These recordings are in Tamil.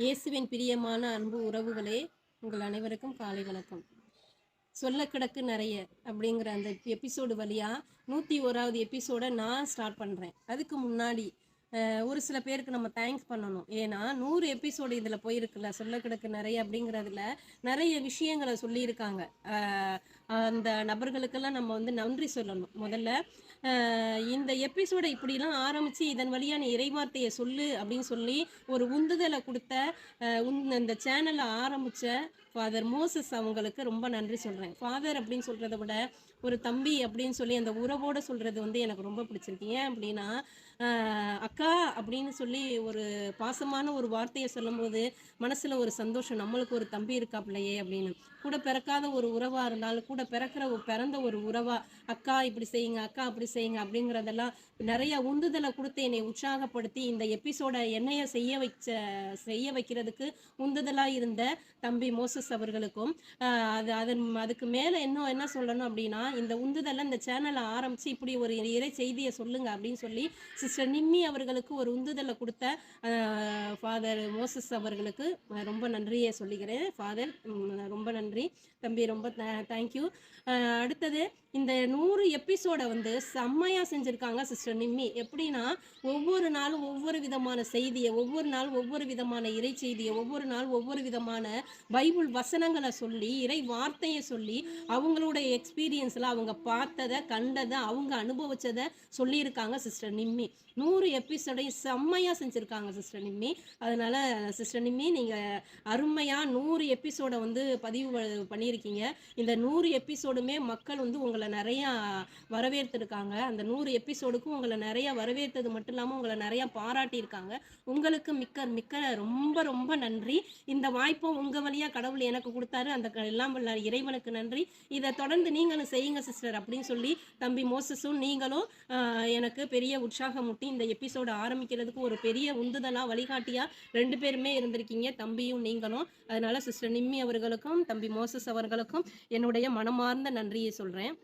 இயேசுவின் பிரியமான அன்பு உறவுகளே உங்கள் அனைவருக்கும் காலை வணக்கம். சொல்ல கிடக்கு நிறைய அப்படிங்கிற அந்த எபிசோடு வழியாக நூற்றி ஓராவது எபிசோடை நான் ஸ்டார்ட் பண்ணுறேன் அதுக்கு முன்னாடி ஒரு சில பேருக்கு நம்ம தேங்க்ஸ் பண்ணணும். ஏன்னா நூறு எபிசோடு இதில் போயிருக்குல்ல சொல்ல கிடக்கு நிறைய அப்படிங்கிறதுல நிறைய விஷயங்களை சொல்லியிருக்காங்க. அந்த நபர்களுக்கெல்லாம் நம்ம வந்து நன்றி சொல்லணும். முதல்ல இந்த எபிசோடை இப்படிலாம் ஆரம்பித்து இதன் வழியாக நீ இறைவார்த்தையை சொல்லு அப்படின்னு சொல்லி ஒரு உந்துதலை கொடுத்த உன் இந்த சேனலை ஆரம்பித்த ஃபாதர் மோசஸ் அவங்களுக்கு ரொம்ப நன்றி சொல்கிறேன் ஃபாதர் அப்படின்னு சொல்கிறத விட ஒரு தம்பி அப்படின்னு சொல்லி அந்த உறவோட சொல்கிறது வந்து எனக்கு ரொம்ப பிடிச்சிருக்கு. ஏன் அப்படின்னா அக்கா அப்படின்னு சொல்லி ஒரு பாசமான ஒரு வார்த்தையை சொல்லும்போது மனசில் ஒரு சந்தோஷம் நம்மளுக்கு ஒரு தம்பி இருக்காப்லையே அப்படின்னு. கூட பிறக்காத ஒரு உறவாக இருந்தாலும் கூட பிறக்கிற ஒரு பிறந்த ஒரு உறவா அக்கா இப்படி செய்யுங்க அக்கா அப்படி செய்யுங்க அப்படிங்கிறதெல்லாம் நிறைய உந்துதலை கொடுத்து என்னை உற்சாகப்படுத்தி இந்த எபிசோட என்னைய செய்ய வைச்ச செய்ய வைக்கிறதுக்கு உந்துதலாக இருந்த தம்பி மோசஸ் அவர்களுக்கும் ஆஹ், அது அதன் அதுக்கு மேலே இன்னும் என்ன சொல்லணும் அப்படின்னா இந்த உந்துதலை இந்த சேனலை ஆரம்பித்து இப்படி ஒரு இறை செய்தியை சொல்லுங்க அப்படின்னு சொல்லி சிஸ்டர் நிம்மி அவர்களுக்கு ஒரு உந்துதலை கொடுத்த ஃபாதர் மோசஸ் அவர்களுக்கு ரொம்ப நன்றியை சொல்லிக்கிறேன் ஃபாதர் ரொம்ப நன்றி. தம்பி ரொம்ப தேங்க்யூ அடுத்தது இந்த நூறு எபிசோடை வந்து செம்மையாக செஞ்சுருக்காங்க சிஸ்டர் நிம்மி. எப்படின்னா ஒவ்வொரு நாளும் ஒவ்வொரு விதமான செய்தியை ஒவ்வொரு நாள் ஒவ்வொரு விதமான இறை செய்தியை ஒவ்வொரு நாள் ஒவ்வொரு விதமான பைபிள் வசனங்களை சொல்லி இறை வார்த்தையை சொல்லி அவங்களுடைய எக்ஸ்பீரியன்ஸில் அவங்க பார்த்ததை கண்டதை அவங்க அனுபவிச்சதை சொல்லியிருக்காங்க சிஸ்டர் நிம்மி. நூறு எபிசோடையும் செம்மையாக செஞ்சுருக்காங்க சிஸ்டர் நிம்மி. அதனால் சிஸ்டர் நிம்மி நீங்கள் அருமையாக நூறு எபிசோடை வந்து பதிவு பண்ணியிருக்கீங்க. இந்த நூறு எபிசோடுமே மக்கள் வந்து உங்களை நிறையா வரவேற்றுருக்காங்க அந்த நூறு எபிசோடுக்கும் உங்களை நிறையா வரவேற்றது மட்டும் இல்லாமல் உங்களை நிறையா பாராட்டியிருக்காங்க. உங்களுக்கு மிக்க மிக்க ரொம்ப ரொம்ப நன்றி. இந்த வாய்ப்பும் உங்கள் வழியாக கடவுள் எனக்கு கொடுத்தாரு. அந்த க- எல்லாம் இறைவனுக்கு நன்றி. இதை தொடர்ந்து நீங்களும் செய்யுங்க சிஸ்டர் அப்படின்னு சொல்லி தம்பி மோசஸும் நீங்களும் ஆஹ், எனக்கு பெரிய உற்சாகம் முட்டி இந்த எபிசோடு ஆரம்பிக்கிறதுக்கு ஒரு பெரிய உந்துதலாக வழிகாட்டியாக ரெண்டு பேருமே இருந்திருக்கீங்க. தம்பியும் நீங்களும். அதனால சிஸ்டர் நிம்மி அவர்களுக்கும் தம்பி மோசஸ் அவர்களுக்கும் என்னுடைய மனமார்ந்த நன்றியை சொல்கிறேன்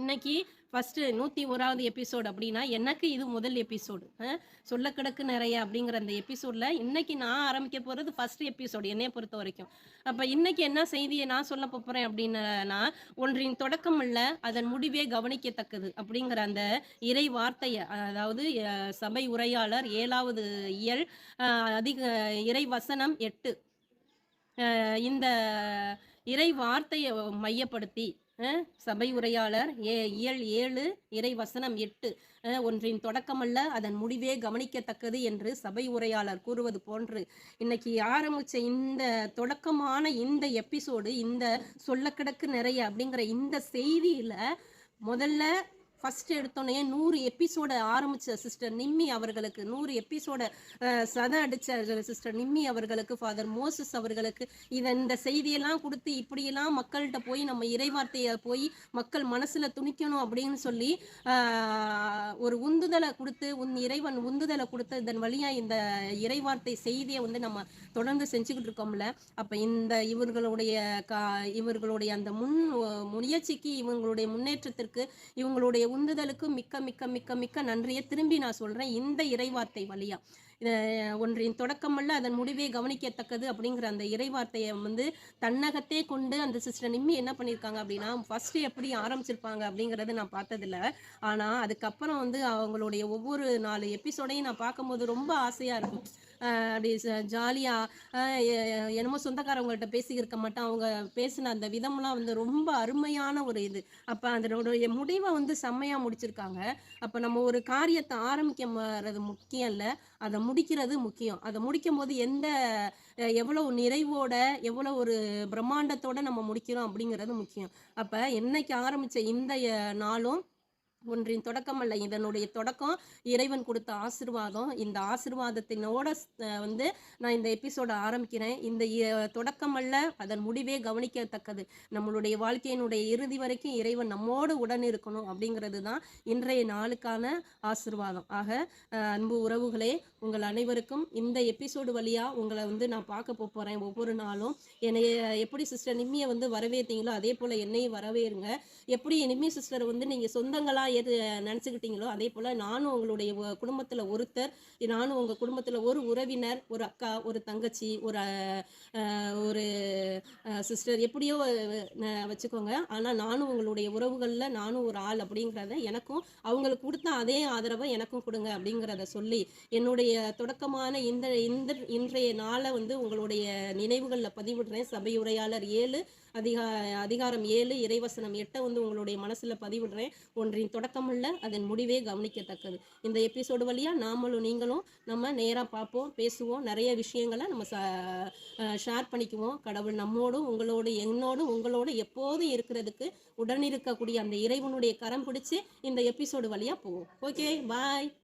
இன்னைக்கு ஃபஸ்ட்டு நூற்றி ஓராவது எபிசோடு அப்படின்னா எனக்கு இது முதல் எபிசோடு. சொல்ல கிடக்கு நிறைய அப்படிங்கிற அந்த எபிசோடில் இன்னைக்கு நான் ஆரம்பிக்க போகிறது ஃபஸ்ட் எபிசோடு என்னைய பொறுத்த வரைக்கும். அப்போ இன்னைக்கு என்ன செய்தியை நான் சொல்ல போகிறேன் அப்படின்னா ஒன்றின் தொடக்கம் இல்லை அதன் முடிவே கவனிக்கத்தக்கது. அப்படிங்கிற அந்த இறை வார்த்தையை அதாவது சபை உரையாளர் ஏழாவது இயல் அதிக இறை வசனம் எட்டு. இந்த இறை வார்த்தையை மையப்படுத்தி சபை உரையாளர் ஏ இயல் ஏழு இறை வசனம் எட்டு ஒன்றின் தொடக்கமல்ல அதன் முடிவே கவனிக்கத்தக்கது என்று சபை உரையாளர் கூறுவது போன்று இன்னைக்கு ஆரம்பிச்ச இந்த தொடக்கமான இந்த எபிசோடு இந்த சொல்ல கிடக்கு நிறைய அப்படிங்கிற இந்த செய்தியில முதல்ல ஃபஸ்ட்டு எடுத்தோடனே நூறு எபிசோட ஆரம்பிச்ச சிஸ்டர் நிம்மி அவர்களுக்கு நூறு எபிசோட சதம் அடித்த சிஸ்டர் நிம்மி அவர்களுக்கு ஃபாதர் மோசஸ் அவர்களுக்கு இதை இந்த செய்தியெல்லாம் கொடுத்து இப்படியெல்லாம் மக்கள்கிட்ட போய் நம்ம இறைவார்த்தையை போய் மக்கள் மனசில் துணிக்கணும் அப்படின்னு சொல்லி ஒரு உந்துதலை கொடுத்து உன் இறைவன் உந்துதலை கொடுத்து இதன் வழியா இந்த இறைவார்த்தை செய்தியை வந்து நம்ம தொடர்ந்து செஞ்சுக்கிட்டு இருக்கோம்ல. அப்போ இந்த இவர்களுடைய கா இவர்களுடைய அந்த முன் முயற்சிக்கு இவங்களுடைய முன்னேற்றத்திற்கு இவங்களுடைய உந்துதலுக்கு மிக்க மிக்க மிக்க மிக்க நன்றியை திரும்பி நான் சொல்கிறேன் இந்த இறைவார்த்தை வழியா. ஒன்றின் தொடக்கமல்ல அதன் முடிவே கவனிக்கத்தக்கது அப்படிங்கிற அந்த இறைவார்த்தையை வந்து தன்னகத்தே கொண்டு அந்த சிஸ்டர் நிம்மி என்ன பண்ணியிருக்காங்க அப்படின்னா ஃபர்ஸ்ட் எப்படி ஆரம்பிச்சிருப்பாங்க அப்படிங்கிறது நான் பார்த்ததில்ல. ஆனால் அதுக்கப்புறம் வந்து அவங்களுடைய ஒவ்வொரு நாலு எபிசோடையும் நான் பார்க்கும்போது ரொம்ப ஆசையாக இருக்கும். அப்படி ஜாலியாக என்னமோ சொந்தக்காரவங்கள்ட்ட பேசியிருக்க மாட்டேன் அவங்க பேசின அந்த விதம்லாம் வந்து ரொம்ப அருமையான ஒரு இது. அப்போ அதனுடைய முடிவை வந்து செம்மையாக முடிச்சிருக்காங்க. அப்போ நம்ம ஒரு காரியத்தை ஆரம்பிக்கிறது முக்கியம் இல்லை. அதை முடிக்கிறது முக்கியம். அதை முடிக்கும் போது எந்த எவ்வளோ நிறைவோட எவ்வளோ ஒரு பிரம்மாண்டத்தோட நம்ம முடிக்கிறோம் அப்படிங்கிறது முக்கியம். அப்போ என்னைக்கு ஆரம்பித்த இந்த நாளும் ஒன்றின் தொடக்கம் அல்ல. இதனுடைய தொடக்கம் இறைவன் கொடுத்த ஆசிர்வாதம். இந்த ஆசிர்வாதத்தினோட வந்து நான் இந்த எபிசோட ஆரம்பிக்கிறேன். இந்த தொடக்கம் அல்ல அதன் முடிவே கவனிக்கத்தக்கது. நம்மளுடைய வாழ்க்கையினுடைய இறுதி வரைக்கும் இறைவன் நம்மோடு உடன் இருக்கணும் அப்படிங்கிறது தான் இன்றைய நாளுக்கான ஆசிர்வாதம். ஆக அன்பு உறவுகளே உங்கள் அனைவருக்கும் இந்த எபிசோடு வழியாக உங்களை வந்து நான் பார்க்க போகிறேன் ஒவ்வொரு நாளும். என்னைய எப்படி சிஸ்டர் நிம்மியை வந்து வரவேற்றீங்களோ அதே போல் என்னையும் வரவேறுங்க. எப்படி நிம்மி சிஸ்டர் வந்து நீங்கள் சொந்தங்களாக எது நினச்சிக்கிட்டீங்களோ அதே போல் நானும் உங்களுடைய குடும்பத்தில் ஒருத்தர் நானும் உங்கள் குடும்பத்தில் ஒரு உறவினர் ஒரு அக்கா ஒரு தங்கச்சி ஒரு ஒரு சிஸ்டர் எப்படியோ வச்சுக்கோங்க. ஆனால் நானும் உங்களுடைய உறவுகளில் நானும் ஒரு ஆள் அப்படிங்கிறத எனக்கும் அவங்களுக்கு கொடுத்த அதே ஆதரவை எனக்கும் கொடுங்க அப்படிங்கிறத சொல்லி என்னுடைய தொடக்கமான இந்த இந்த இன்றைய நாளை வந்து உங்களுடைய நினைவுகளில் பதிவிடுறேன். சபையுரையாளர் ஏழு அதிகா அதிகாரம் ஏழு இறைவசனம் எட்டை வந்து உங்களுடைய மனசில் பதிவிடுறேன். ஒன்றின் தொடக்கமுள்ள அதன் முடிவே கவனிக்கத்தக்கது. இந்த எபிசோடு வழியாக நாமளும் நீங்களும் நம்ம நேராக பார்ப்போம் பேசுவோம் நிறைய விஷயங்களை நம்ம ஷேர் பண்ணிக்குவோம். கடவுள் நம்மோடும் உங்களோடு என்னோடும் உங்களோடு எப்போதும் இருக்கிறதுக்கு உடன் இருக்கக்கூடிய அந்த இறைவனுடைய கரம் பிடிச்சி இந்த எபிசோடு வழியாக போவோம். Okay bye